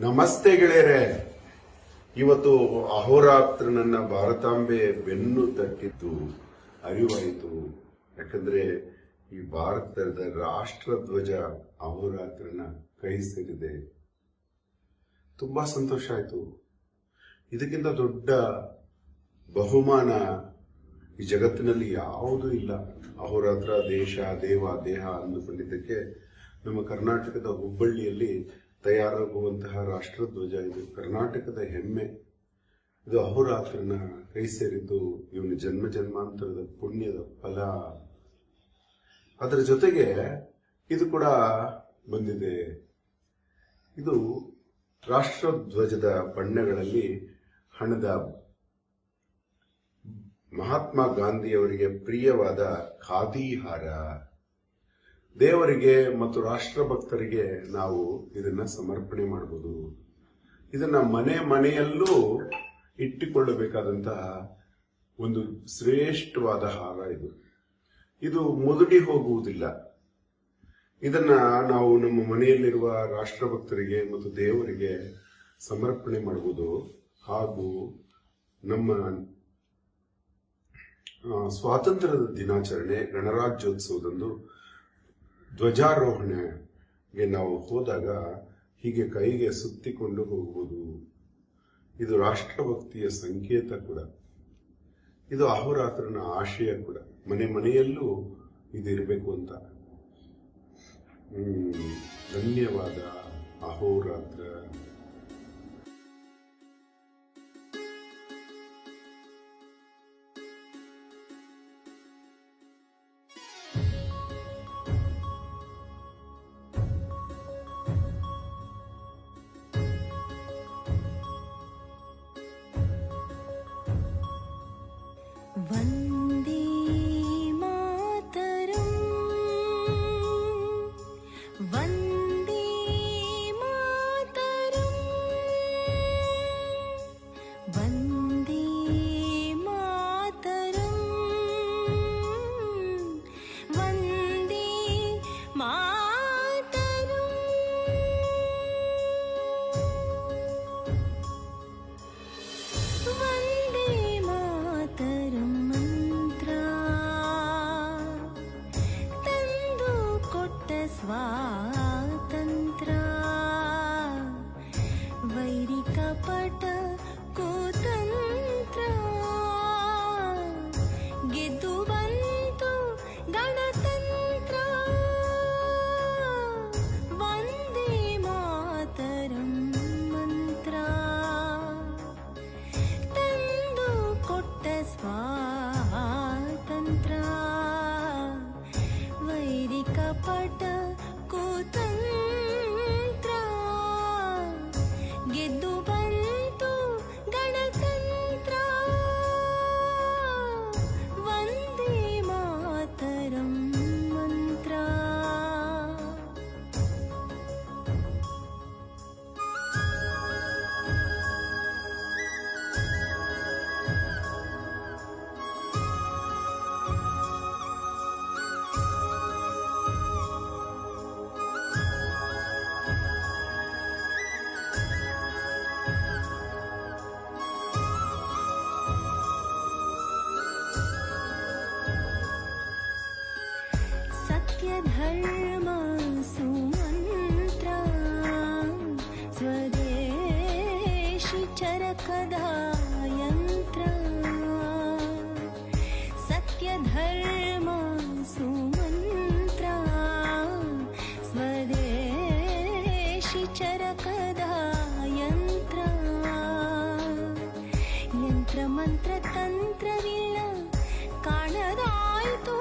ನಮಸ್ತೆ ಗೆಳೆಯರೆ. ಇವತ್ತು ಅಹೋರಾತ್ರ ನನ್ನ ಭಾರತಾಂಬೆ ಬೆನ್ನು ತಟ್ಟಿದ್ದು ಅರಿವಾಯಿತು. ಯಾಕಂದ್ರೆ ಈ ಭಾರತದ ರಾಷ್ಟ್ರ ಧ್ವಜ ಅಹೋರಾತ್ರನ ಕೈ ಸೇರಿದೆ. ತುಂಬಾ ಸಂತೋಷ ಆಯ್ತು. ಇದಕ್ಕಿಂತ ದೊಡ್ಡ ಬಹುಮಾನ ಈ ಜಗತ್ತಿನಲ್ಲಿ ಯಾವುದೂ ಇಲ್ಲ. ಅಹೋರಾತ್ರ ದೇಶ ದೇವ ದೇಹ ಅಂದುಕೊಂಡಿದ್ದಕ್ಕೆ ನಮ್ಮ ಕರ್ನಾಟಕದ ಹುಬ್ಬಳ್ಳಿಯಲ್ಲಿ ತಯಾರಾಗುವಂತಹ ರಾಷ್ಟ್ರಧ್ವಜ, ಇದು ಕರ್ನಾಟಕದ ಹೆಮ್ಮೆ. ಇದು ಅಹೋರಾತ್ರನ ಕೈ ಸೇರಿದ್ದು ಇವನ ಜನ್ಮ ಜನ್ಮಾಂತರದ ಪುಣ್ಯದ ಫಲ. ಅದರ ಜೊತೆಗೆ ಇದು ಕೂಡ ಬಂದಿದೆ. ಇದು ರಾಷ್ಟ್ರಧ್ವಜದ ಬಣ್ಣಗಳಲ್ಲಿ ಹಣದ ಮಹಾತ್ಮ ಗಾಂಧಿಯವರಿಗೆ ಪ್ರಿಯವಾದ ಖಾದಿ ಹಾರ ದೇವರಿಗೆ ಮತ್ತು ರಾಷ್ಟ್ರಭಕ್ತರಿಗೆ ನಾವು ಇದನ್ನ ಸಮರ್ಪಣೆ ಮಾಡಬಹುದು ಇದನ್ನ ಮನೆ ಮನೆಯಲ್ಲೂ ಇಟ್ಟುಕೊಳ್ಳಬೇಕಾದಂತಹ ಒಂದು ಶ್ರೇಷ್ಠವಾದ ಹಾರ ಇದು. ಇದು ಮುದುಡಿ ಹೋಗುವುದಿಲ್ಲ. ಇದನ್ನ ನಾವು ನಮ್ಮ ಮನೆಯಲ್ಲಿರುವ ರಾಷ್ಟ್ರಭಕ್ತರಿಗೆ ಮತ್ತು ದೇವರಿಗೆ ಸಮರ್ಪಣೆ ಮಾಡುವುದು ಹಾಗೂ ನಮ್ಮ ಸ್ವಾತಂತ್ರ್ಯದ ದಿನಾಚರಣೆ ಗಣರಾಜ್ಯೋತ್ಸವದಂದು ಧ್ವಜಾರೋಹಣೆಗೆ ನಾವು ಹೋದಾಗ ಹೀಗೆ ಕೈಗೆ ಸುತ್ತಿಕೊಂಡು ಹೋಗುವುದು. ಇದು ರಾಷ್ಟ್ರಭಕ್ತಿಯ ಸಂಕೇತ ಕೂಡ. ಇದು ಅಹೋರಾತ್ರನ ಆಶಯ ಕೂಡ. ಮನೆ ಮನೆಯಲ್ಲೂ ಇದಿರಬೇಕು ಅಂತ. ಧನ್ಯವಾದ ಅಹೋರಾತ್ರ வந்த तन्त्रा वैदिकपट चरकधा यन्त्र सत्यधर्मा सुमन्त्रा स्वदेशि चरकधा यन्त्र यन्त्रमन्त्रतन्त्रविल्ल काणदायितु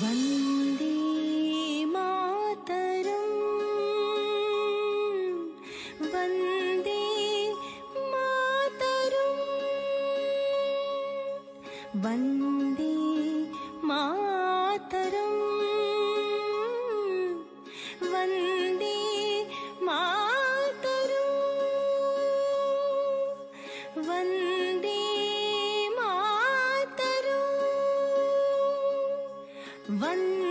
வந்தே மாதரம். வந்தே மாதரம். வந்தே வண்ண